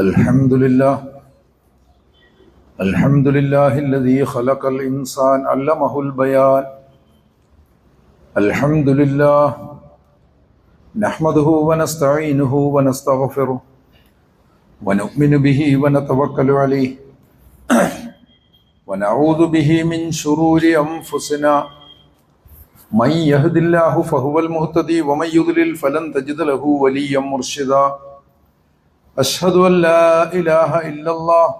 الحمد لله الحمد لله الذي خلق الإنسان علمه البيان الحمد لله نحمده ونستعينه ونستغفره ونؤمن به ونتوكل عليه ونعوذ به من شرور أنفسنا من يهد الله فهو المهتدي ومن يضلل فلن تجد له وليا مرشدا أشهد أن لا إله إلا الله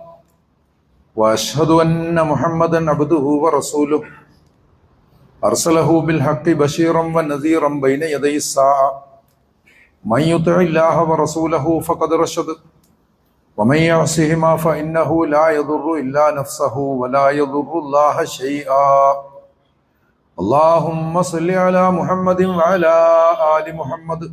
وأشهد أن محمدا عبده ورسوله أرسله بالحق بشيرا ونذيرا بين يدي الساعة من يطع الله ورسوله فقد رشد ومن يعصهما فإنه لا يضر إلا نفسه ولا يضر الله شيئا اللهم صل على محمد وعلى آل محمد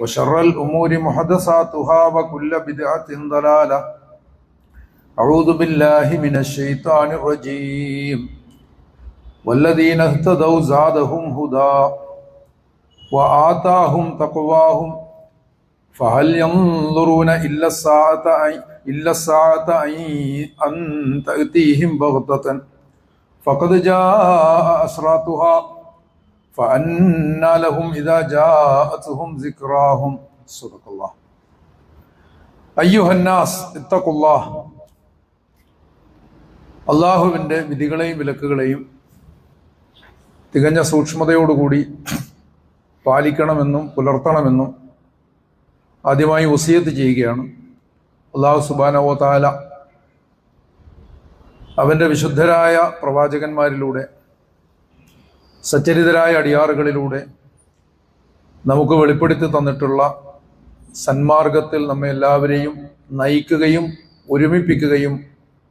وشر الأمور محدثاتها وكل بدعة ضلالة أعوذ بالله من الشيطان الرجيم والذين اهتدوا زادهم هدى وآتاهم تقواهم فهل ينظرون إلا الساعة أن- إلا الساعة أن- أن تأتيهم بغتة فقد جاء أشراطها فأنى لهم إذا جاءتهم ذكراهم صدق الله أيها الناس اتقوا الله അള്ളാഹുവിൻ്റെ വിധികളെയും വിലക്കുകളെയും തികഞ്ഞ സൂക്ഷ്മതയോടുകൂടി പാലിക്കണമെന്നും പുലർത്തണമെന്നും ആദ്യമായി വസിയത്ത് ചെയ്യുകയാണ് അള്ളാഹു സുബാനവോ താല അവൻ്റെ വിശുദ്ധരായ പ്രവാചകന്മാരിലൂടെ സച്ചരിതരായ അടിയാറുകളിലൂടെ നമുക്ക് വെളിപ്പെടുത്തി തന്നിട്ടുള്ള സന്മാർഗത്തിൽ നമ്മെ എല്ലാവരെയും നയിക്കുകയും ഒരുമിപ്പിക്കുകയും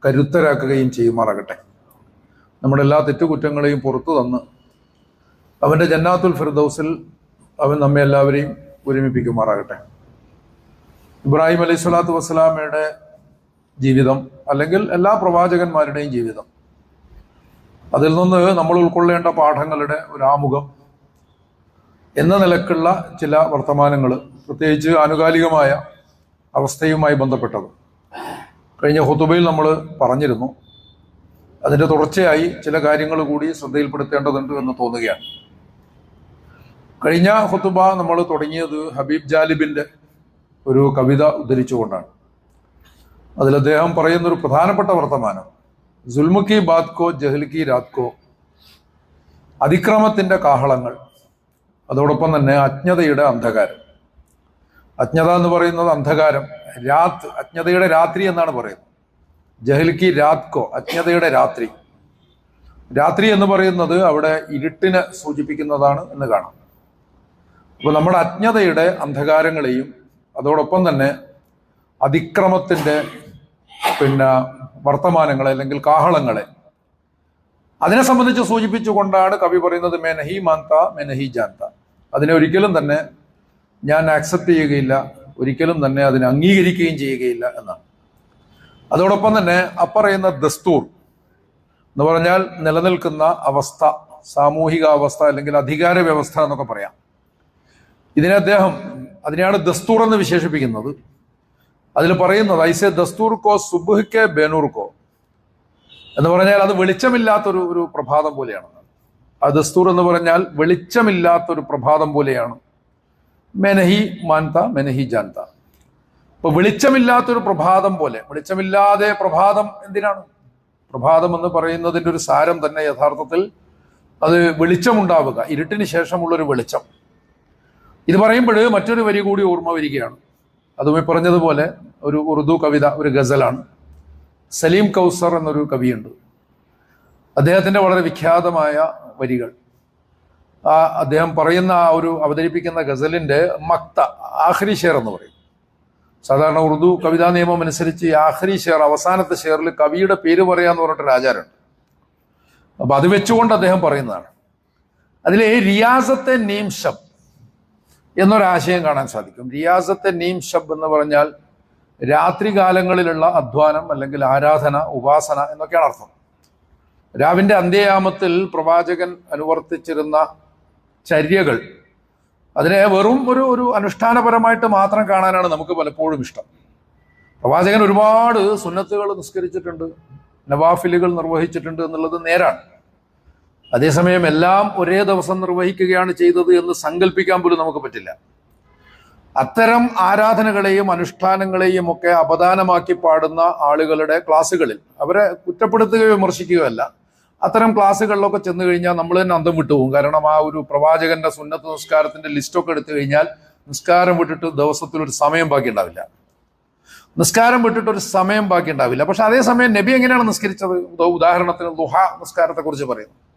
കരുത്തരാക്കുകയും ചെയ്യുമാറാകട്ടെ. നമ്മുടെ എല്ലാ തെറ്റുകുറ്റങ്ങളെയും പുറത്തു തന്ന് അവന്റെ ജന്നാത്തുൽ ഫിർദൗസിൽ അവൻ നമ്മെ എല്ലാവരെയും ഒരുമിപ്പിക്കുമാറാകട്ടെ. ഇബ്രാഹിം അലൈഹി സ്വലാത്തു വസ്സലാമയുടെ ജീവിതം അല്ലെങ്കിൽ എല്ലാ പ്രവാചകന്മാരുടെയും ജീവിതം അതിൽ നിന്ന് നമ്മൾ ഉൾക്കൊള്ളേണ്ട പാഠങ്ങളുടെ ഒരു ആമുഖം എന്ന നിലക്കുള്ള ചില വർത്തമാനങ്ങൾ പ്രത്യേകിച്ച് ആനുകാലികമായ അവസ്ഥയുമായി ബന്ധപ്പെട്ടത്. കഴിഞ്ഞ ഹുത്തുബയിൽ നമ്മൾ പറഞ്ഞിരുന്നു അതിന്റെ തുടർച്ചയായി ചില കാര്യങ്ങൾ കൂടി ശ്രദ്ധയിൽപ്പെടുത്തേണ്ടതുണ്ട് എന്ന് തോന്നുകയാണ്. കഴിഞ്ഞ ഹുത്തുബ നമ്മൾ തുടങ്ങിയത് ഹബീബ് ജാലിബിന്റെ ഒരു കവിത ഉദ്ധരിച്ചുകൊണ്ടാണ്. അതിൽ അദ്ദേഹം പറയുന്നൊരു പ്രധാനപ്പെട്ട വർത്തമാനം സുൽമുക്കി ബാത് കോ ജഹൽ കി രാത് കോ അതിക്രമത്തിന്റെ കാഹളങ്ങൾ അതോടൊപ്പം തന്നെ അജ്ഞതയുടെ അന്ധകാരം. അജ്ഞത എന്ന് പറയുന്നത് അന്ധകാരം. രാത് അജ്ഞതയുടെ രാത്രി എന്നാണ് പറയുന്നത്. ജഹൽ കി രാത് കോ അജ്ഞതയുടെ രാത്രി. രാത്രി എന്ന് പറയുന്നത് അവിടെ ഇരുട്ടിനെ സൂചിപ്പിക്കുന്നതാണ് എന്ന് കാണാം. അപ്പോൾ നമ്മുടെ അജ്ഞതയുടെ അന്ധകാരങ്ങളെയും അതോടൊപ്പം തന്നെ അതിക്രമത്തിന്റെ പിന്നെ വർത്തമാനങ്ങളെ അല്ലെങ്കിൽ കാഹളങ്ങളെ. അതിനെ സംബന്ധിച്ച് സൂചിപ്പിച്ചുകൊണ്ടാണ് കവി പറയുന്നത് മെനഹി മാന്ത മെനഹി ജാന്ത. അതിനെ ഒരിക്കലും തന്നെ ഞാൻ ആക്സെപ്റ്റ് ചെയ്യുകയില്ല ഒരിക്കലും തന്നെ അതിനെ അംഗീകരിക്കുകയും ചെയ്യുകയില്ല എന്നാണ്. അതോടൊപ്പം തന്നെ അപ്പറയുന്ന ദസ്തൂർ എന്ന് പറഞ്ഞാൽ നിലനിൽക്കുന്ന അവസ്ഥ സാമൂഹിക അവസ്ഥ അല്ലെങ്കിൽ അധികാര വ്യവസ്ഥ എന്നൊക്കെ പറയാം. ഇതിനെ അദ്ദേഹം അതിനെയാണ് ദസ്തൂർ എന്ന് വിശേഷിപ്പിക്കുന്നത്. അതിൽ പറയുന്നത് ഐസെ ദസ്തൂർക്കോ കോ ബേനൂർക്കോ. എന്ന് പറഞ്ഞാൽ അത് വെളിച്ചമില്ലാത്തൊരു ഒരു പ്രഭാതം പോലെയാണ്. ആ ദസ്തൂർ എന്ന് പറഞ്ഞാൽ വെളിച്ചമില്ലാത്തൊരു പ്രഭാതം പോലെയാണ്. മെനഹി മാൻത മെനഹി ജാൻത. ഇപ്പൊ വെളിച്ചമില്ലാത്തൊരു പ്രഭാതം പോലെ വെളിച്ചമില്ലാതെ പ്രഭാതം എന്തിനാണ്? പ്രഭാതം എന്ന് പറയുന്നതിന്റെ ഒരു സാരം തന്നെ യഥാർത്ഥത്തിൽ അത് വെളിച്ചമുണ്ടാവുക ഇരുട്ടിന് ശേഷമുള്ളൊരു വെളിച്ചം. ഇത് പറയുമ്പോൾ മറ്റൊരു വരി കൂടി ഓർമ്മ വരികയാണ്. അതും ഈ പറഞ്ഞതുപോലെ ഒരു ഉറുദു കവിത ഒരു ഗസലാണ്. സലീം കൗസർ എന്നൊരു കവിയുണ്ട്. അദ്ദേഹത്തിന്റെ വളരെ വിഖ്യാതമായ വരികൾ. ആ അദ്ദേഹം പറയുന്ന ആ ഒരു അവതരിപ്പിക്കുന്ന ഗസലിന്റെ മക്ത ആഹ്രി ഷെയർ എന്ന് പറയും. സാധാരണ ഉറുദു കവിതാ നിയമം അനുസരിച്ച് ആഹ്രി ഷെയർ അവസാനത്തെ ഷെയറിൽ കവിയുടെ പേര് പറയാന്ന് പറഞ്ഞിട്ടൊരു ആചാരമുണ്ട്. അപ്പം അത് വെച്ചുകൊണ്ട് അദ്ദേഹം പറയുന്നതാണ്. അതിലെ റിയാസത്തെ നീം ഷബ് എന്നൊരാശയം കാണാൻ സാധിക്കും. റിയാസത്തെ നീം ഷബ് എന്ന് പറഞ്ഞാൽ രാത്രികാലങ്ങളിലുള്ള അധ്വാനം അല്ലെങ്കിൽ ആരാധന ഉപാസന എന്നൊക്കെയാണ് അർത്ഥം. രാവിന്റെ അന്ത്യയാമത്തിൽ പ്രവാചകൻ അനുവർത്തിച്ചിരുന്ന ചര്യകൾ അതിനെ വെറും ഒരു ഒരു അനുഷ്ഠാനപരമായിട്ട് മാത്രം കാണാനാണ് നമുക്ക് പലപ്പോഴും ഇഷ്ടം. പ്രവാചകൻ ഒരുപാട് സുന്നത്തുകൾ നിസ്കരിച്ചിട്ടുണ്ട് നവാഫിലുകൾ നിർവഹിച്ചിട്ടുണ്ട് എന്നുള്ളത് നേരാണ്. അതേസമയം എല്ലാം ഒരേ ദിവസം നിർവഹിക്കുകയാണ് ചെയ്തത് എന്ന് സങ്കല്പിക്കാൻ പോലും നമുക്ക് പറ്റില്ല. അത്തരം ആരാധനകളെയും അനുഷ്ഠാനങ്ങളെയും ഒക്കെ അപദാനമാക്കി പാടുന്ന ആളുകളുടെ ക്ലാസ്സുകളിൽ അവരെ കുറ്റപ്പെടുത്തുകയോ വിമർശിക്കുകയോ അല്ല. അത്തരം ക്ലാസ്സുകളിലൊക്കെ ചെന്ന് കഴിഞ്ഞാൽ നമ്മൾ തന്നെ അന്തം വിട്ടുപോകും കാരണം ആ ഒരു പ്രവാചകന്റെ സുന്നത്ത് നിസ്കാരത്തിന്റെ ലിസ്റ്റൊക്കെ എടുത്തു കഴിഞ്ഞാൽ നിസ്കാരം വിട്ടിട്ട് ദിവസത്തിൽ ഒരു സമയം ബാക്കി ഉണ്ടാവില്ല. നിസ്കാരം വിട്ടിട്ട് ഒരു സമയം ബാക്കി ഉണ്ടാവില്ല. പക്ഷെ അതേസമയം നബി എങ്ങനെയാണ് നിസ്കരിച്ചത്? ഉദാഹരണത്തിന് ദുഹ നിസ്കാരത്തെ കുറിച്ച് പറയുന്നു.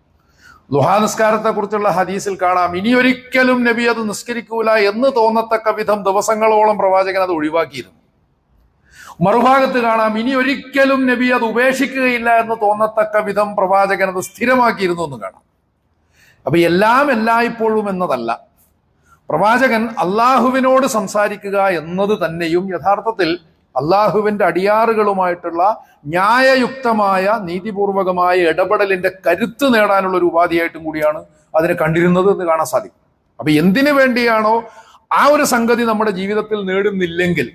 ദുഹാ നിസ്കാരത്തെ കുറിച്ചുള്ള ഹദീസിൽ കാണാം. ഇനി ഒരിക്കലും നബി അത് നിസ്കരിക്കൂല എന്ന് തോന്നത്തക്ക വിധം ദിവസങ്ങളോളം പ്രവാചകൻ അത് ഒഴിവാക്കിയിരുന്നു. മറുഭാഗത്ത് കാണാം ഇനി ഒരിക്കലും നബി അത് ഉപേക്ഷിക്കുകയില്ല എന്ന് തോന്നത്തക്ക വിധം പ്രവാചകൻ അത് സ്ഥിരമാക്കിയിരുന്നു എന്ന് കാണാം. അപ്പൊ എല്ലാം എല്ലായ്പ്പോഴും എന്നതല്ല. പ്രവാചകൻ അള്ളാഹുവിനോട് സംസാരിക്കുക എന്നത് തന്നെയും യഥാർത്ഥത്തിൽ അള്ളാഹുവിന്റെ അടിയാറുകളുമായിട്ടുള്ള ന്യായയുക്തമായ നീതിപൂർവകമായ ഇടപെടലിന്റെ കരുത്ത് നേടാനുള്ള ഒരു ഉപാധിയായിട്ടും കൂടിയാണ് അതിനെ കണ്ടിരുന്നത് എന്ന് കാണാൻ സാധിക്കും. അപ്പൊ എന്തിനു വേണ്ടിയാണോ ആ ഒരു സംഗതി നമ്മുടെ ജീവിതത്തിൽ നേടുന്നില്ലെങ്കിൽ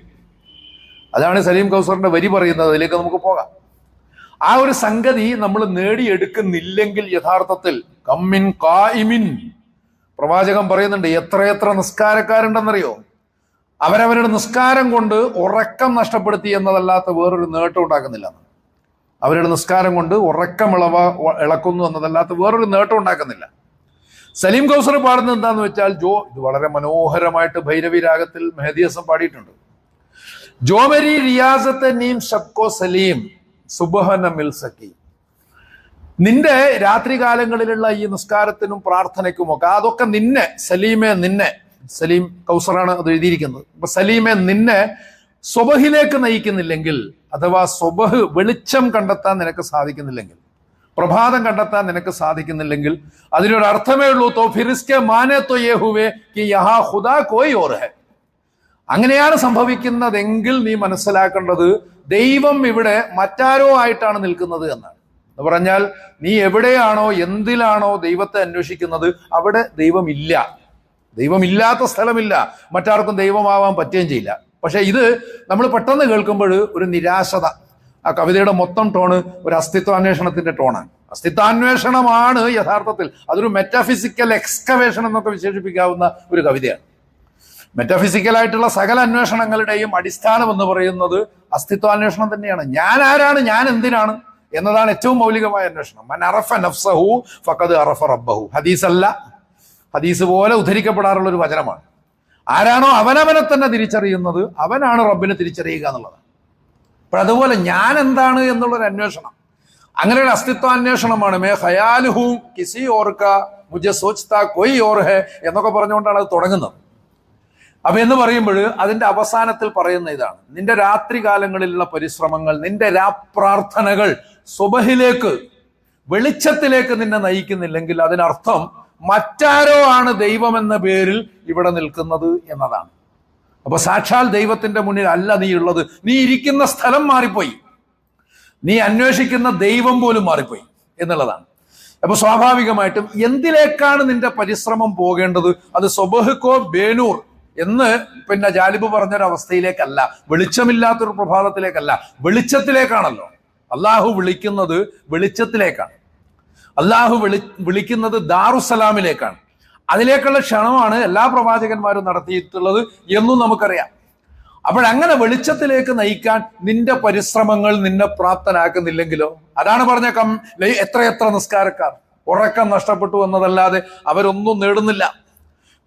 അതാണ് സലീം കൗസറിന്റെ വരി പറയുന്നത് അതിലേക്ക് നമുക്ക് പോകാം. ആ ഒരു സംഗതി നമ്മൾ നേടിയെടുക്കുന്നില്ലെങ്കിൽ യഥാർത്ഥത്തിൽ കമ്മിൻ കായിമിൻ പ്രവാചകൻ പറയുന്നുണ്ട് എത്രയെത്ര നിസ്കാരക്കാരുണ്ടെന്നറിയോ? അവരവരുടെ നിസ്കാരം കൊണ്ട് ഉറക്കം നഷ്ടപ്പെടുത്തി എന്നതല്ലാത്ത വേറൊരു നേട്ടം ഉണ്ടാക്കുന്നില്ല. അവരുടെ നിസ്കാരം കൊണ്ട് ഉറക്കം ഇളവ ഇളക്കുന്നു എന്നതല്ലാത്ത വേറൊരു നേട്ടം ഉണ്ടാക്കുന്നില്ല. സലീം കൗസർ പാടുന്നത് എന്താന്ന് വെച്ചാൽ ജോ ഇത് വളരെ മനോഹരമായിട്ട് ഭൈരവി രാഗത്തിൽ മെഹദിയസം പാടിയിട്ടുണ്ട്. ജോമരി റിയാസത്തെ നീം ഷബ്കോ സലീം സുബഹന മിൽ സക്കീം നിന്റെ രാത്രികാലങ്ങളിലുള്ള ഈ നിസ്കാരത്തിനും പ്രാർത്ഥനയ്ക്കുമൊക്കെ അതൊക്കെ നിന്നെ സലീമെ നിന്നെ സലീം കൗസറാണ് അത് എഴുതിയിരിക്കുന്നത്. അപ്പൊ സലീമെ നിന്നെ സ്വബഹിലേക്ക് നയിക്കുന്നില്ലെങ്കിൽ അഥവാ സ്വബഹ് വെളിച്ചം കണ്ടെത്താൻ നിനക്ക് സാധിക്കുന്നില്ലെങ്കിൽ പ്രഭാതം കണ്ടെത്താൻ നിനക്ക് സാധിക്കുന്നില്ലെങ്കിൽ അതിനൊരു അർത്ഥമേ ഉള്ളൂ തോ ഫിറിസ്കെ മാനെ തോ യേഹുവേ കി യഹാ ഖുദാ കോയി ഓർ ഹെ. അങ്ങനെയാണ് സംഭവിക്കുന്നതെങ്കിൽ നീ മനസ്സിലാക്കേണ്ടത് ദൈവം ഇവിടെ മറ്റാരോ ആയിട്ടാണ് നിൽക്കുന്നത് എന്നാണ്. എന്ന് പറഞ്ഞാൽ നീ എവിടെയാണോ എന്തിലാണോ ദൈവത്തെ അന്വേഷിക്കുന്നത് അവിടെ ദൈവമില്ല ദൈവമില്ലാത്ത സ്ഥലമില്ല. മറ്റാർക്കും ദൈവമാവാൻ പറ്റുകയും ചെയ്യില്ല. പക്ഷേ ഇത് നമ്മൾ പെട്ടെന്ന് കേൾക്കുമ്പോൾ ഒരു നിരാശത. ആ കവിതയുടെ മൊത്തം ടോണ് ഒരു അസ്തിത്വാന്വേഷണത്തിന്റെ ടോണാണ് അസ്തിത്വാന്വേഷണമാണ് യഥാർത്ഥത്തിൽ. അതൊരു മെറ്റാഫിസിക്കൽ എക്സ്കവേഷൻ എന്നൊക്കെ വിശേഷിപ്പിക്കാവുന്ന ഒരു കവിതയാണ്. മെറ്റാഫിസിക്കലായിട്ടുള്ള സകല അന്വേഷണങ്ങളുടെയും അടിസ്ഥാനം എന്ന് പറയുന്നത് അസ്തിത്വാന്വേഷണം തന്നെയാണ്. ഞാൻ ആരാണ്? ഞാൻ എന്തിനാണ്? എന്നതാണ് ഏറ്റവും മൗലികമായ അന്വേഷണം. മൻ അറഫ നഫ്സഹു ഫഖദ് അറഫ റബ്ബഹു. ഹദീസ് അല്ല ഹദീസ് പോലെ ഉദ്ധരിക്കപ്പെടാറുള്ള ഒരു വചനമാണ്. ആരാണോ അവനവനെ തന്നെ തിരിച്ചറിയുന്നത് അവനാണ് റബ്ബിനെ തിരിച്ചറിയുക എന്നുള്ളത്. അപ്പോൾ അതുപോലെ ഞാൻ എന്താണ് എന്നുള്ളൊരു അന്വേഷണം. അങ്ങനെയുള്ള അസ്തിത്വാന്വേഷണമാണ് മേ ഹയാലുഹു കിസി ഓർക്ക മുജെ സോച്ച്ത കൊയ് ഓർഹെ എന്നൊക്കെ പറഞ്ഞുകൊണ്ടാണ് അത് തുടങ്ങുന്നത്. അപ്പൊ എന്ന് പറയുമ്പോൾ അതിന്റെ അവസാനത്തിൽ പറയുന്ന ഇതാണ്. നിന്റെ രാത്രികാലങ്ങളിലുള്ള പരിശ്രമങ്ങൾ നിന്റെ രാപ്രാർത്ഥനകൾ സുബഹിലേക്ക് വെളിച്ചത്തിലേക്ക് നിന്നെ നയിക്കുന്നില്ലെങ്കിൽ അതിനർത്ഥം മറ്റാരോ ആണ് ദൈവം എന്ന പേരിൽ ഇവിടെ നിൽക്കുന്നത് എന്നതാണ്. അപ്പൊ സാക്ഷാൽ ദൈവത്തിന്റെ മുന്നിൽ അല്ല നീ ഉള്ളത്. നീ ഇരിക്കുന്ന സ്ഥലം മാറിപ്പോയി. നീ അന്വേഷിക്കുന്ന ദൈവം പോലും മാറിപ്പോയി എന്നുള്ളതാണ്. അപ്പൊ സ്വാഭാവികമായിട്ടും എന്തിലേക്കാണ് നിന്റെ പരിശ്രമം പോകേണ്ടത്? അത് സ്വബഹുക്കോ ബേനൂർ എന്ന് പിന്നെ ജാലിബ് പറഞ്ഞൊരവസ്ഥയിലേക്കല്ല. വെളിച്ചമില്ലാത്തൊരു പ്രഭാതത്തിലേക്കല്ല. വെളിച്ചത്തിലേക്കാണല്ലോ. അള്ളാഹു വിളിക്കുന്നത് വെളിച്ചത്തിലേക്കാണ്. അള്ളാഹു വിളി വിളിക്കുന്നത് ദാറുസലാമിലേക്കാണ്. അതിലേക്കുള്ള ക്ഷണമാണ് എല്ലാ പ്രവാചകന്മാരും നടത്തിയിട്ടുള്ളത് എന്നും നമുക്കറിയാം. അപ്പോഴങ്ങനെ വെളിച്ചത്തിലേക്ക് നയിക്കാൻ നിന്റെ പരിശ്രമങ്ങൾ നിന്നെ പ്രാപ്തനാക്കുന്നില്ലെങ്കിലോ? അതാണ് പറഞ്ഞ കം എത്ര എത്രയെത്ര നിസ്കാരക്കാർ. ഉറക്കം നഷ്ടപ്പെട്ടു എന്നതല്ലാതെ അവരൊന്നും നേടുന്നില്ല.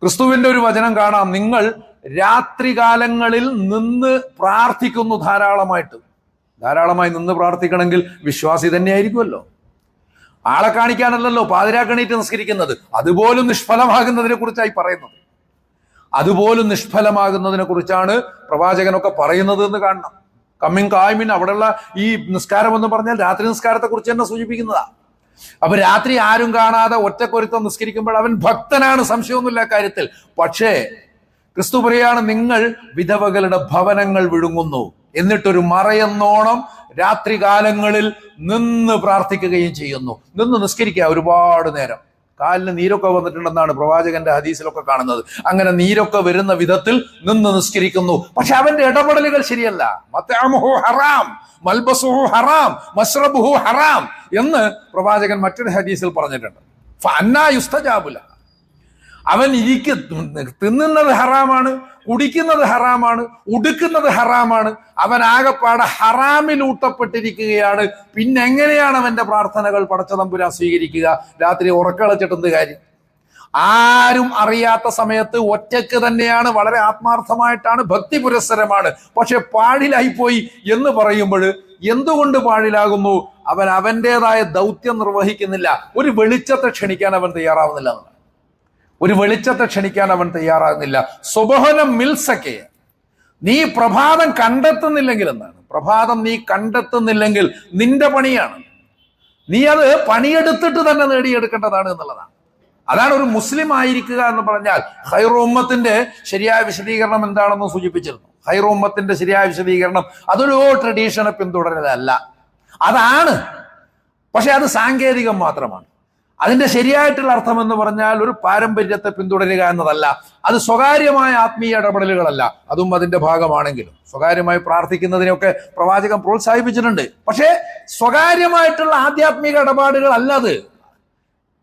ക്രിസ്തുവിന്റെ ഒരു വചനം കാണാം നിങ്ങൾ രാത്രികാലങ്ങളിൽ നിന്ന് പ്രാർത്ഥിക്കുന്നു ധാരാളമായിട്ട്. ധാരാളമായി നിന്ന് പ്രാർത്ഥിക്കണമെങ്കിൽ വിശ്വാസി തന്നെയായിരിക്കുമല്ലോ. ആളെ കാണിക്കാനല്ലല്ലോ പാതിരാക്കണീറ്റ് നിസ്കരിക്കുന്നത്. അതുപോലും നിഷ്ഫലമാകുന്നതിനെ കുറിച്ചായി പറയുന്നത്. അതുപോലും നിഷ്ഫലമാകുന്നതിനെ കുറിച്ചാണ് പ്രവാചകനൊക്കെ പറയുന്നത് എന്ന് കാണണം. കമ്മിങ് കായ്മിൻ അവിടെയുള്ള ഈ നിസ്കാരം എന്ന് പറഞ്ഞാൽ രാത്രി നിസ്കാരത്തെ കുറിച്ച് തന്നെ സൂചിപ്പിക്കുന്നതാ. അപ്പൊ രാത്രി ആരും കാണാതെ ഒറ്റക്കൊരുത്തം നിസ്കരിക്കുമ്പോൾ അവൻ ഭക്തനാണ് സംശയമൊന്നുമില്ല കാര്യത്തിൽ. പക്ഷേ ക്രിസ്തു പറയാണ് നിങ്ങൾ വിധവകളുടെ ഭവനങ്ങൾ വിഴുങ്ങുന്നു. എന്നിട്ടൊരു മറയെന്നോണം രാത്രി കാലങ്ങളിൽ നിന്ന് പ്രാർത്ഥിക്കുകയും ചെയ്യുന്നു. നിന്ന് നിസ്കരിക്കുക ഒരുപാട് നേരം. കാലിന് നീരൊക്കെ വന്നിട്ടുണ്ടെന്നാണ് പ്രവാചകന്റെ ഹദീസിലൊക്കെ കാണുന്നത്. അങ്ങനെ നീരൊക്കെ വരുന്ന വിധത്തിൽ നിന്ന് നിസ്കരിക്കുന്നു. പക്ഷെ അവന്റെ ഇടപെടലുകൾ ശരിയല്ല. ഹറാം മൽബസുഹു ഹറാം മസ്റബുഹു ഹറാം എന്ന് പ്രവാചകൻ മറ്റൊരു ഹദീസിൽ പറഞ്ഞിട്ടുണ്ട്. യുസ്തജാബുല. അവൻ ഇരിക്ക. തിന്നുന്നത് ഹറാമാണ് കുടിക്കുന്നത് ഹറാമാണ് ഉടുക്കുന്നത് ഹറാമാണ്. അവൻ ആകെപ്പാടെ ഹറാമിൽ ഊട്ടപ്പെട്ടിരിക്കുകയാണ്. പിന്നെ എങ്ങനെയാണ് അവന്റെ പ്രാർത്ഥനകൾ പടച്ചതമ്പുരാൻ സ്വീകരിക്കുക? രാത്രി ഉറക്കളച്ചിട്ടെന്ത് കാര്യം? ആരും അറിയാത്ത സമയത്ത് ഒറ്റയ്ക്ക് തന്നെയാണ് വളരെ ആത്മാർത്ഥമായിട്ടാണ് ഭക്തി പുരസ്സരമാണ്. പക്ഷെ പാഴിലായിപ്പോയി എന്ന് പറയുമ്പോൾ എന്തുകൊണ്ട് പാഴിലാകുന്നു? അവൻ അവന്റെതായ ദൗത്യം നിർവഹിക്കുന്നില്ല. ഒരു വെളിച്ചത്തെ ക്ഷണിക്കാൻ അവൻ തയ്യാറാവുന്നില്ല ഒരു വെളിച്ചത്തെ ക്ഷണിക്കാൻ അവൻ തയ്യാറാകുന്നില്ല. സുബഹനം മിൽസക്കെ. നീ പ്രഭാതം കണ്ടെത്തുന്നില്ലെങ്കിൽ എന്നാണ് പ്രഭാതം നീ കണ്ടെത്തുന്നില്ലെങ്കിൽ നിന്റെ പണിയാണ്. നീ അത് പണിയെടുത്തിട്ട് തന്നെ നേടിയെടുക്കേണ്ടതാണ് എന്നുള്ളതാണ്. അതാണ് ഒരു മുസ്ലിം ആയിരിക്കുക എന്ന് പറഞ്ഞാൽ ഹൈറു ഉമ്മത്തിന്റെ ശരിയായ വിശദീകരണം എന്താണെന്ന് സൂചിപ്പിച്ചിരുന്നു. ഹൈറു ഉമ്മത്തിന്റെ ശരിയായ വിശദീകരണം അതൊരു ട്രഡീഷനെ പിന്തുടരുന്നതല്ല. അതാണ്. പക്ഷെ അത് സാങ്കേതികം മാത്രമാണ്. അതിന്റെ ശരിയായിട്ടുള്ള അർത്ഥം എന്ന് പറഞ്ഞാൽ ഒരു പാരമ്പര്യത്തെ പിന്തുടരുക എന്നതല്ല. അത് സ്വകാര്യമായ ആത്മീയ ഇടപെടലുകളല്ല. അതും അതിന്റെ ഭാഗമാണെങ്കിലും. സ്വകാര്യമായി പ്രാർത്ഥിക്കുന്നതിനെയൊക്കെ പ്രവാചകൻ പ്രോത്സാഹിപ്പിച്ചിട്ടുണ്ട്. പക്ഷേ സ്വകാര്യമായിട്ടുള്ള ആധ്യാത്മിക ഇടപാടുകൾ അല്ലത്